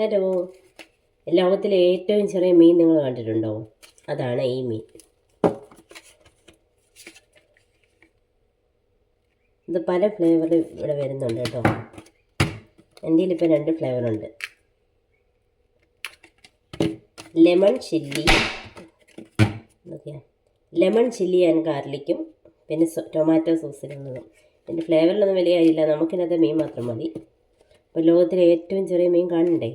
Hello. ലോകത്തിലെ ഏറ്റവും ചെറിയ മീൻ നിങ്ങൾ കണ്ടിട്ടുണ്ടോ? അതാണ് ഈ മീൻ. ഇത് പല ഫ്ലേവർ ഇവിടെ വരുന്നുണ്ട് കേട്ടോ. എന്റെ ഇപ്പോൾ രണ്ട് ഫ്ലേവറുണ്ട് lemon chilli lemon chilli and ഗാർലിക്കും പിന്നെ ടൊമാറ്റോ സോസിലുള്ളതും എന്റെ ഫ്ലേവറിലൊന്നും വലിയ കാര്യമില്ല. നമുക്കിനകത്ത് മീൻ മാത്രം മതി. അപ്പോൾ ലോകത്തിലെ ഏറ്റവും ചെറിയ മീൻ കാണണ്ടേ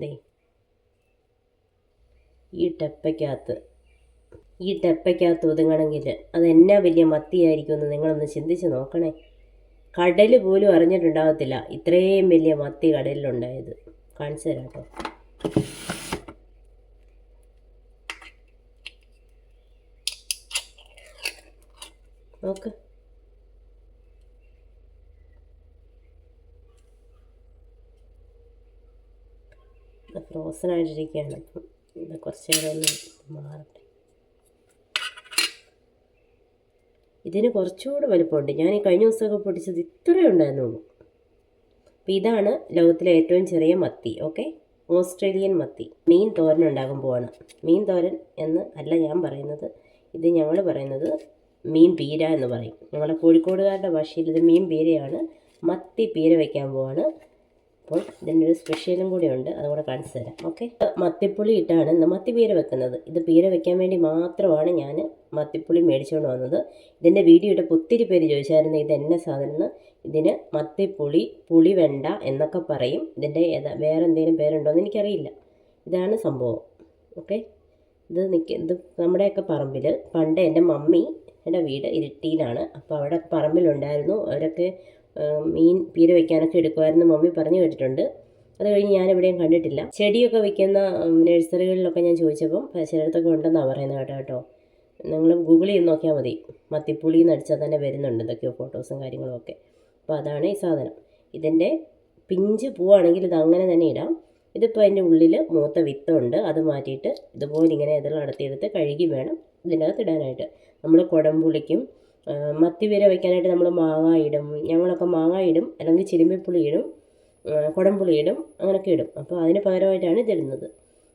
ദേ ഈ ടപ്പയ്ക്കകത്ത്. ഈ ടെപ്പയ്ക്കകത്ത് ഒതുങ്ങണമെങ്കിൽ അത് എന്നാ വലിയ മത്തിയായിരിക്കുമെന്ന് നിങ്ങളൊന്ന് ചിന്തിച്ച് നോക്കണേ. കടൽ പോലും അറിഞ്ഞിട്ടുണ്ടാകത്തില്ല ഇത്രയും വലിയ മത്തി കടലിലുണ്ടായത്. കാണിച്ചു തരാം കേട്ടോ. നോക്ക്. ഫ്രോസൺ ആയിട്ടിരിക്കുകയാണ്. ഇത് കുറച്ച് നേരം മാറട്ടെ. ഇതിന് കുറച്ചുകൂടെ വലുപ്പമുണ്ട്. ഞാൻ ഈ കഴിഞ്ഞ ദിവസമൊക്കെ പൊടിച്ചത് ഇത്രയേ ഉണ്ടായിരുന്നുള്ളൂ. അപ്പം ഇതാണ് ലോകത്തിലെ ഏറ്റവും ചെറിയ മത്തി ഓക്കെ? ഓസ്ട്രേലിയൻ മത്തി. മീൻ തോരൻ ഉണ്ടാകും പോവാണ്. മീൻ തോരൻ എന്ന് അല്ല ഞാൻ പറയുന്നത്. ഇത് ഞങ്ങൾ പറയുന്നത് മീൻ പീര എന്ന് പറയും. ഞങ്ങളുടെ കോഴിക്കോടുകാരുടെ ഭാഷയിൽ ഇത് മീൻ പീരയാണ്. മത്തി പീര വയ്ക്കാൻ പോവാണ്. അപ്പോൾ ഇതിന്റെ ഒരു സ്പെഷ്യലും കൂടി ഉണ്ട്. അതും കൂടെ കാണിച്ചു തരാം. ഓക്കെ മത്തിപ്പുളി ഇട്ടാണ് ഇന്ന് മത്തിപ്പീര വെക്കുന്നത്. ഇത് പീര വെക്കാൻ വേണ്ടി മാത്രമാണ് ഞാൻ മത്തിപ്പുളി മേടിച്ചുകൊണ്ട് വന്നത്. ഇതിന്റെ വീഡിയോ ഇട്ട് ഒത്തിരി പേര് ചോദിച്ചായിരുന്നു ഇത് എന്നെ സാധനം ഇതിന് മത്തിപ്പുളി പുളി വെണ്ട എന്നൊക്കെ പറയും. ഇതിന്റെ ഏതാ വേറെ എന്തെങ്കിലും പേരുണ്ടോ എന്ന് എനിക്കറിയില്ല. ഇതാണ് സംഭവം. ഓക്കെ ഇത് നിൽക്ക ഇത് നമ്മുടെയൊക്കെ പറമ്പിൽ പണ്ട് എന്റെ മമ്മി എന്റെ വീട് ഇരിട്ടിയിലാണ്. അപ്പോൾ അവിടെ പറമ്പിലുണ്ടായിരുന്നു. അവരൊക്കെ മീൻ പീര വെക്കാനൊക്കെ എടുക്കുമായിരുന്നു മമ്മി പറഞ്ഞു കേട്ടിട്ടുണ്ട്. അത് കഴിഞ്ഞ് ഞാൻ എവിടെയും കണ്ടിട്ടില്ല. ചെടിയൊക്കെ വെക്കുന്ന ഉം, നഴ്സറികളിലൊക്കെ ഞാൻ ചോദിച്ചപ്പം ചിലയിടത്തൊക്കെ ഉണ്ടെന്നാണ് പറയുന്നത് കേട്ടോ കേട്ടോ. നിങ്ങൾ ഗൂഗിൾ ചെയ്ത് നോക്കിയാൽ മതി. മത്തിപ്പുളി നടിച്ചാൽ തന്നെ വരുന്നുണ്ട് എന്തൊക്കെയോ ഫോട്ടോസും കാര്യങ്ങളും ഒക്കെ. അപ്പോൾ അതാണ് ഈ സാധനം. ഇതിന്റെ പിഞ്ച് പൂവാണെങ്കിൽ ഇത് അങ്ങനെ തന്നെ ഇടാം. ഇതിപ്പോൾ അതിന്റെ ഉള്ളിൽ മൂത്ത വിത്തുണ്ട്. അത് മാറ്റിയിട്ട് ഇതുപോലെ ഇങ്ങനെ ഇതെല്ലാം അടത്തിയെടുത്ത് കഴുകി വേണം ഇതിനകത്ത് ഇടാനായിട്ട്. നമ്മൾ കുടംപുളിക്കും ആ, മത്തി വരെ വയ്ക്കാനായിട്ട് നമ്മൾ മാങ്ങ ഇടും. ഞങ്ങളൊക്കെ മാങ്ങ ഇടും. അല്ലെങ്കിൽ ചിരുമ്പിപ്പുളി ഇടും. കുടംപുളി ഇടും. അങ്ങനെയൊക്കെ ഇടും. അപ്പോൾ അതിന് പകരമായിട്ടാണ് ഇതിടുന്നത്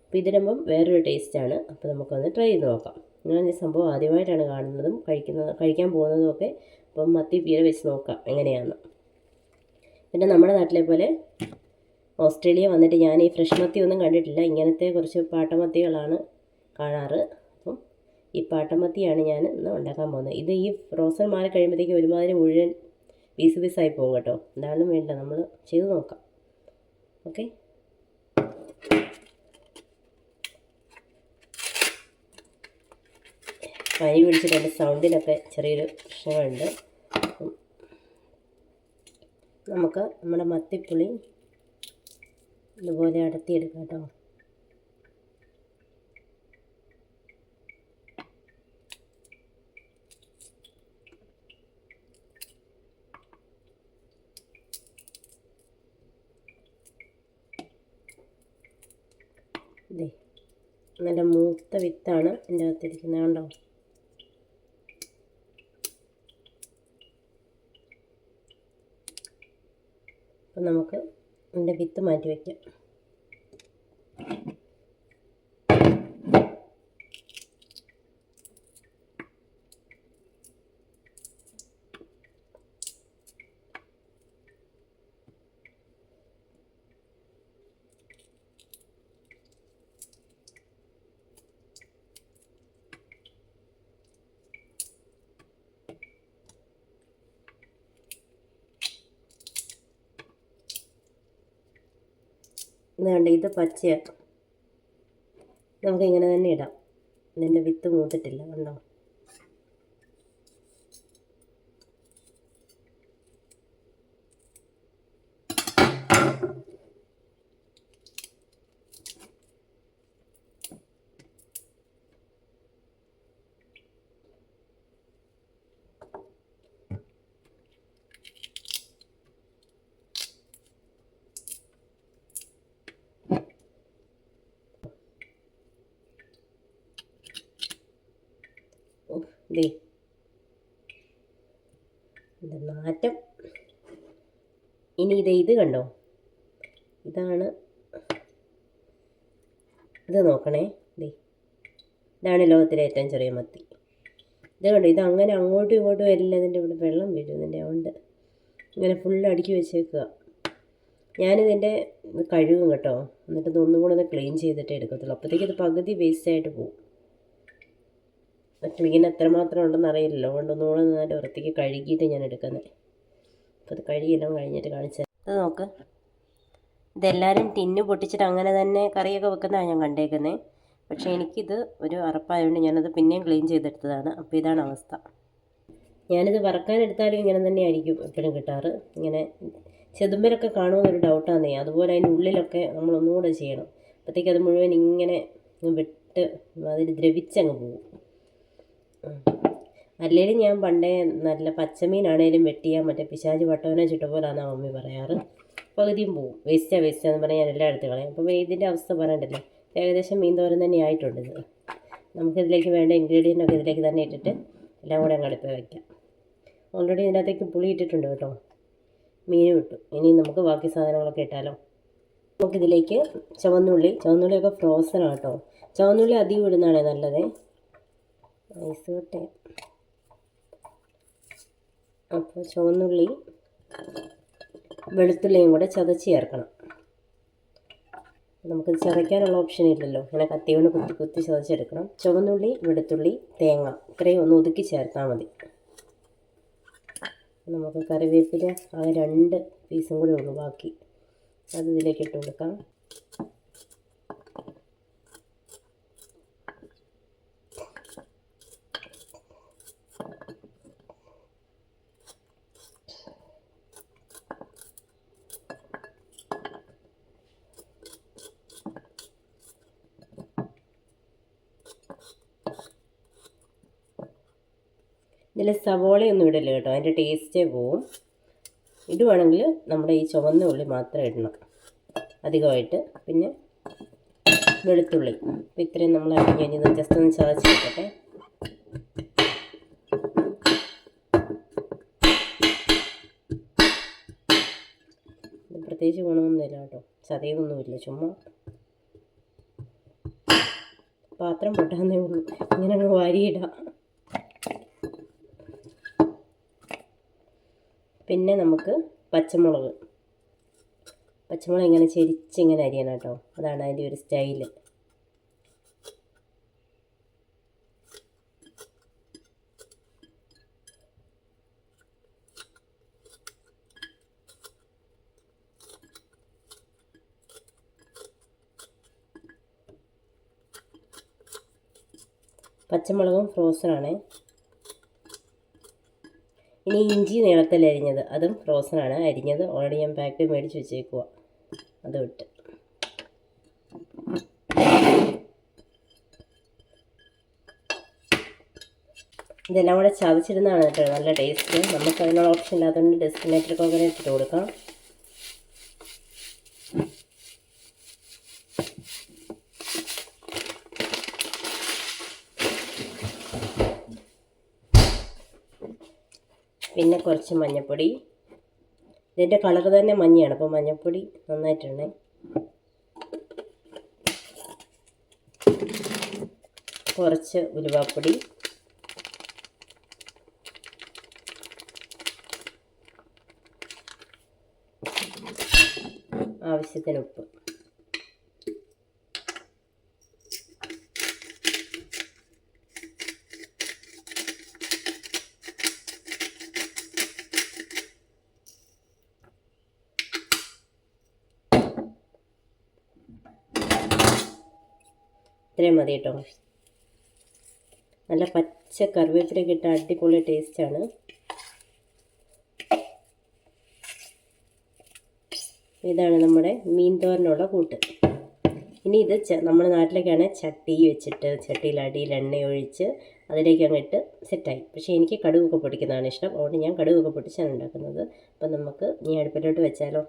അപ്പോൾ ഇതിടുമ്പം വേറൊരു ടേസ്റ്റാണ് അപ്പോൾ നമുക്കൊന്ന് ട്രൈ ചെയ്ത് നോക്കാം. ഞാൻ ഈ സംഭവം ആദ്യമായിട്ടാണ് കാണുന്നതും കഴിക്കുന്നത് കഴിക്കാൻ പോകുന്നതും ഒക്കെ അപ്പം മത്തി പീര വെച്ച് നോക്കാം. എങ്ങനെയാണെന്ന് പിന്നെ നമ്മുടെ നാട്ടിലെ പോലെ ഓസ്ട്രേലിയ വന്നിട്ട് ഞാൻ ഈ ഫ്രഷ് മത്തി ഒന്നും കണ്ടിട്ടില്ല. ഇങ്ങനത്തെ കുറച്ച് പാട്ടമത്തികളാണ് കാണാറ്. ഈ പാട്ടമത്തിയാണ് ഞാൻ ഇന്ന് ഉണ്ടാക്കാൻ പോകുന്നത്. ഇത് ഈ ഫ്രോസൺ മാറി കഴിയുമ്പോഴത്തേക്കും ഒരുമാതിരി മുഴുവൻ പീസ് പീസായി പോകും കേട്ടോ. എന്താണെന്നും വേണ്ട നമ്മൾ ചെയ്ത് നോക്കാം. ഓക്കെ? പനി പിടിച്ചിട്ട് എന്റെ സൗണ്ടിലൊക്കെ ചെറിയൊരു പ്രശ്നങ്ങളുണ്ട്. നമുക്ക് നമ്മുടെ മത്തിപ്പുളി ഇതുപോലെ അടത്തിയെടുക്കാം കേട്ടോ ഇതേ നല്ല മൂത്ത വിത്താണ് എന്റെ അകത്തിരിക്കുന്നത് കണ്ടോ? അപ്പം നമുക്ക് എന്റെ വിത്ത് മാറ്റി വയ്ക്കാം. ഇത് കണ്ട് ഇത് പച്ചയാണ് നമുക്ക് ഇങ്ങനെ തന്നെ ഇടാം. ഇതിന്റെ വിത്ത് മൂത്തിട്ടില്ല കണ്ടോ? ദേ. ഇത് മാറ്റം. ഇനി ഇത് ഇത് കണ്ടോ? ഇതാണ്. ഇത് നോക്കണേ. ദേ. ഇതാണ് ലോകത്തിലെ ഏറ്റവും ചെറിയ മത്തി. ഇത് കണ്ടോ? ഇത് അങ്ങനെ അങ്ങോട്ടും ഇങ്ങോട്ടും എല്ലാം ഇതിന്റെ ഇവിടെ വെള്ളം വീഴും ഇതിന്റെ അതുകൊണ്ട് ഇങ്ങനെ ഫുൾ അടുക്കി വെച്ചേക്കുക. ഞാനിതിന്റെ കഴുകും കേട്ടോ. എന്നിട്ട് ഇതൊന്നും കൂടെ ഒന്ന് ക്ലീൻ ചെയ്തിട്ടേ എടുക്കത്തുള്ളൂ. അപ്പോഴത്തേക്ക് ഇത് പകുതി വേസ്റ്റ് ആയിട്ട് പോകും ക്ലീൻ എത്രമാത്രം ഉണ്ടെന്ന് അറിയില്ലല്ലോ. അതുകൊണ്ട് ഒന്നും കൂടെ നന്നായിട്ട് വൃത്തിക്ക് കഴുകിയിട്ട് ഞാൻ എടുക്കുന്നത് അപ്പോൾ അത് കഴുകിയെല്ലാം കഴിഞ്ഞിട്ട് കാണിച്ചത് അത് നോക്ക്. ഇതെല്ലാവരും ടിന്ന് പൊട്ടിച്ചിട്ട് അങ്ങനെ തന്നെ കറിയൊക്കെ വെക്കുന്നതാണ് ഞാൻ കണ്ടേക്കുന്നത് പക്ഷേ എനിക്കിത് ഒരു അറപ്പായതുകൊണ്ട് ഞാനത് പിന്നെയും ക്ലീൻ ചെയ്തെടുത്തതാണ്. അപ്പോൾ ഇതാണ് അവസ്ഥ. ഞാനിത് വറക്കാനെടുത്താലും ഇങ്ങനെ തന്നെ ആയിരിക്കും എപ്പോഴും കിട്ടാറ്. ഇങ്ങനെ ചെതുമ്പരൊക്കെ കാണുമെന്നൊരു ഡൗട്ടാന്നേ. അതുപോലെ അതിന്റെ ഉള്ളിലൊക്കെ നമ്മൾ ഒന്നുകൂടെ ചെയ്യണം. അപ്പോഴത്തേക്ക് അത് മുഴുവൻ ഇങ്ങനെ വിട്ട് അതിൽ ദ്രവിച്ചങ്ങ് പോകും അല്ലേലും ഞാൻ പണ്ടേ നല്ല പച്ചമീനാണേലും വെട്ടിയാൽ മറ്റേ പിശാജ് വട്ടവനെ ചുട്ട മമ്മി പറയാറ്. പകുതിയും പോവും. വേസ്റ്റാ വേസ്റ്റാന്ന് പറഞ്ഞാൽ ഞാൻ എല്ലാം എടുത്ത് കളയും അപ്പോൾ ഇതിന്റെ അവസ്ഥ പറയണ്ടല്ലോ. ഏകദേശം മീൻ തോരൻ തന്നെ ആയിട്ടുണ്ട് ഇത്. നമുക്കിതിലേക്ക് വേണ്ട ഇൻഗ്രീഡിയന്റ് ഒക്കെ ഇതിലേക്ക് തന്നെ ഇട്ടിട്ട് എല്ലാം കൂടെ അങ്ങ് വയ്ക്കാം ഓൾറെഡി ഇതിനകത്തേക്ക് പുളി ഇട്ടിട്ടുണ്ട് കേട്ടോ. മീനും ഇട്ടു. ഇനി നമുക്ക് ബാക്കി സാധനങ്ങളൊക്കെ ഇട്ടാലോ? നമുക്കിതിലേക്ക് ചുവന്നുള്ളി. ചുവന്നുള്ളിയൊക്കെ ഫ്രോസൺ ആട്ടോ ചുവന്നുള്ളി അധികം ഇടുന്നതാണ് നല്ലത്. ഐസ് കട്ടെ അപ്പോൾ ചുവന്നുള്ളി വെളുത്തുള്ളിയും കൂടെ ചതച്ച് ചേർക്കണം. നമുക്കിത് ചതയ്ക്കാനുള്ള ഓപ്ഷൻ ഇല്ലല്ലോ. ഇങ്ങനെ കത്തി കൊണ്ട് കുത്തി കുത്തി ചതച്ചെടുക്കണം. ചുവന്നുള്ളി വെളുത്തുള്ളി തേങ്ങ ഇത്രയും ഒന്ന് ഒതുക്കി ചേർത്താൽ മതി. നമുക്ക് കറിവേപ്പില ആ രണ്ട് പീസും കൂടി ഒഴിവാക്കി ബാക്കി അത് ഇതിലേക്ക് ഇട്ട് കൊടുക്കാം. ഇതിൽ സവോളയൊന്നും ഇടില്ല കേട്ടോ. അതിന്റെ ടേസ്റ്റേ പോവും. ഇടുവാണെങ്കിൽ നമ്മുടെ ഈ ചുവന്ന ഉള്ളി മാത്രം ഇടണം. അധികമായിട്ട്. പിന്നെ വെളുത്തുള്ളി. അപ്പോൾ ഇത്രയും നമ്മൾ അരിഞ്ഞ് ഇത് ജസ്റ്റ് ഒന്ന് ചതച്ച് വെക്കട്ടെ. പ്രത്യേകിച്ച് ഗുണമൊന്നുമില്ല കേട്ടോ. ചതയൊന്നുമില്ല ചുമ്മാ പാത്രം പൊട്ടാന്നേ ഉള്ളൂ. ഇങ്ങനെ വാരിയിടാം. പിന്നെ നമുക്ക് പച്ചമുളക്. പച്ചമുളക് ഇങ്ങനെ ചെരിച്ചിങ്ങനെ അരിയണം കേട്ടോ. അതാണ് അതിന്റെ ഒരു സ്റ്റൈൽ. പച്ചമുളകും ഫ്രോസണാണേ. ഇനി ഇഞ്ചി നീളത്തിൽ അരിഞ്ഞത് അതും ഫ്രോസൺ ആണ്. അരിഞ്ഞത് ഓൾറെഡി ഞാൻ പാക്ക് മേടിച്ച് വെച്ചേക്കുക അത് വിട്ട്. ഇതെല്ലാം കൂടെ ചതച്ചിരുന്നതാണ് കേട്ടോ. നല്ല ടേസ്റ്റ് നമുക്ക് അതിനുള്ള ഓപ്ഷൻ ഇല്ലാത്തതുകൊണ്ട് ഡെസ്റ്റിനേറ്റർ കോക്കനട്ട് ഇട്ട് കൊടുക്കാം. പിന്നെ കുറച്ച് മഞ്ഞൾപ്പൊടി ഇതിന്റെ കളർ തന്നെ മഞ്ഞയാണ്. അപ്പോൾ മഞ്ഞൾപ്പൊടി നന്നായിട്ടുണ്ട്. കുറച്ച് ഉലുവാപ്പൊടി. ആവശ്യത്തിന് ഉപ്പ്. ഇത്രയും മതി കേട്ടോ. നല്ല പച്ച കറിവേപ്പിലൊക്കെ ഇട്ട അടിപൊളി ടേസ്റ്റാണ് ഇതാണ് നമ്മുടെ മീൻ തോരനുള്ള കൂട്ട്. ഇനി ഇത് നമ്മുടെ നാട്ടിലേക്കാണ് ചട്ടി വെച്ചിട്ട് ചട്ടിയിൽ അടിയിൽ എണ്ണ ഒഴിച്ച് അതിലേക്ക് അങ്ങിട്ട് സെറ്റായി പക്ഷേ എനിക്ക് കടുകൊക്കെ പൊടിക്കുന്നതാണ് ഇഷ്ടം. അതുകൊണ്ട് ഞാൻ കടുകൊക്കെ പൊട്ടിച്ചാണ് ഉണ്ടാക്കുന്നത്. അപ്പം നമുക്ക് ഈ അടുപ്പിലോട്ട് വെച്ചാലോ.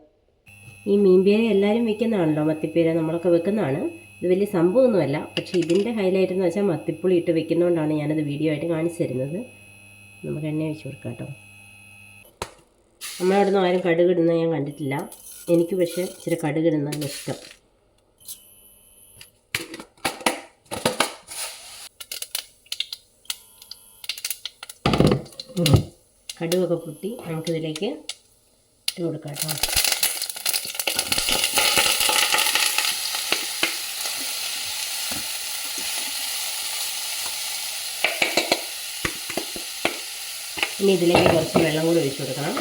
ഈ മീൻപേര എല്ലാവരും വെക്കുന്നതാണല്ലോ? മത്തിപ്പേര നമ്മളൊക്കെ വെക്കുന്നതാണ്. ഇത് വലിയ സംഭവമൊന്നുമല്ല. പക്ഷേ ഇതിന്റെ ഹൈലൈറ്റ് എന്ന് വെച്ചാൽ മത്തിപ്പുളി ഇട്ട് വെക്കുന്നതുകൊണ്ടാണ് ഞാനത് വീഡിയോ ആയിട്ട് കാണിച്ചു തരുന്നത്. നമുക്ക് എണ്ണ ഒഴിച്ച് കൊടുക്കാം കേട്ടോ. നിന്ന് ആരും കടുകിടുന്ന ഞാൻ കണ്ടിട്ടില്ല. എനിക്ക് പക്ഷേ ഇച്ചിരി കടുകിടുന്നതാണ് ഇഷ്ടം. കടുവൊക്കെ പൊട്ടി നമുക്കിതിലേക്ക് ഇട്ട് കൊടുക്കാം കേട്ടോ. ഇനി ഇതിലേക്ക് കുറച്ച് വെള്ളം കൂടി ഒഴിച്ചു കൊടുക്കണം.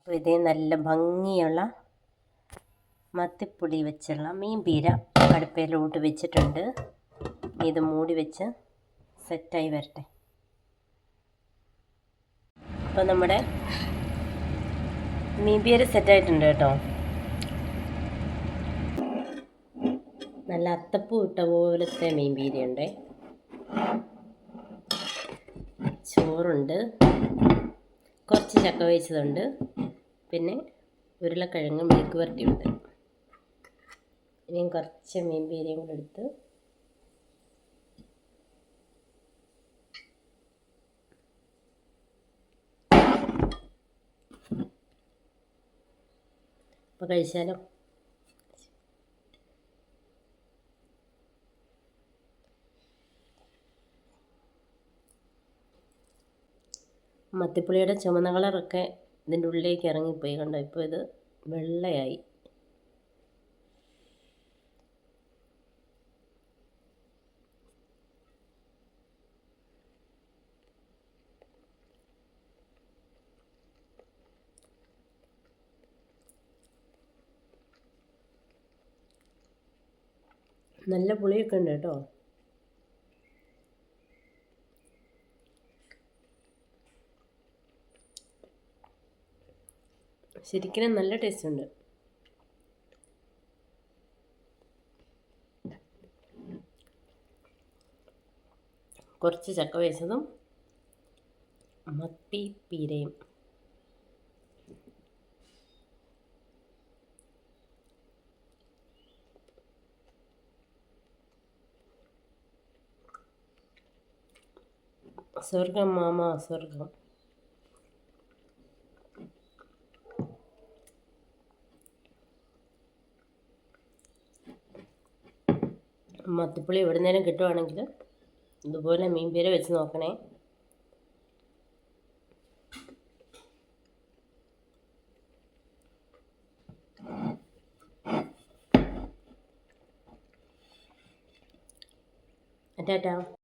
അപ്പോൾ ഇതേ നല്ല ഭംഗിയുള്ള മത്തിപ്പൊടി വെച്ചുള്ള മീൻ പീര അടുപ്പയിലോട്ട് വെച്ചിട്ടുണ്ട് ഇത് മൂടി വെച്ച് സെറ്റായി വരട്ടെ. അപ്പോൾ നമ്മുടെ പീര സെറ്റായിട്ടുണ്ട് കേട്ടോ. നല്ല അത്തപ്പൂ ഇട്ട പോലത്തെ മീൻ പീരയുണ്ട് ചോറുണ്ട്. കുറച്ച് ചക്ക വേവിച്ചതുണ്ട്. പിന്നെ ഉരുളക്കിഴങ്ങ് മെഴുക്ക് വരട്ടിയുണ്ട് ഇനിയും കുറച്ച് മീൻ പീരയും കൂടെ എടുത്ത് അപ്പോൾ കഴിച്ചാലോ മത്തിപ്പുളിയുടെ ചുമന്ന കളറൊക്കെ ഇതിന്റെ ഉള്ളിലേക്ക് ഇറങ്ങിപ്പോയി കണ്ടോ? ഇപ്പോൾ ഇത് വെള്ളയായി. നല്ല പുളിയൊക്കെ ഉണ്ട് കേട്ടോ. ശരിക്കും നല്ല ടേസ്റ്റ് ഉണ്ട്. കുറച്ച് ചക്ക വേച്ചതും മത്തി പീരയും. സ്വർഗം മാമ സ്വർഗം. മത്തിപ്പുളി എവിടെ നിന്നേലും കിട്ടുവാണെങ്കിൽ ഇതുപോലെ മീൻ പേര് വെച്ച് നോക്കണേ. ടാറ്റാ.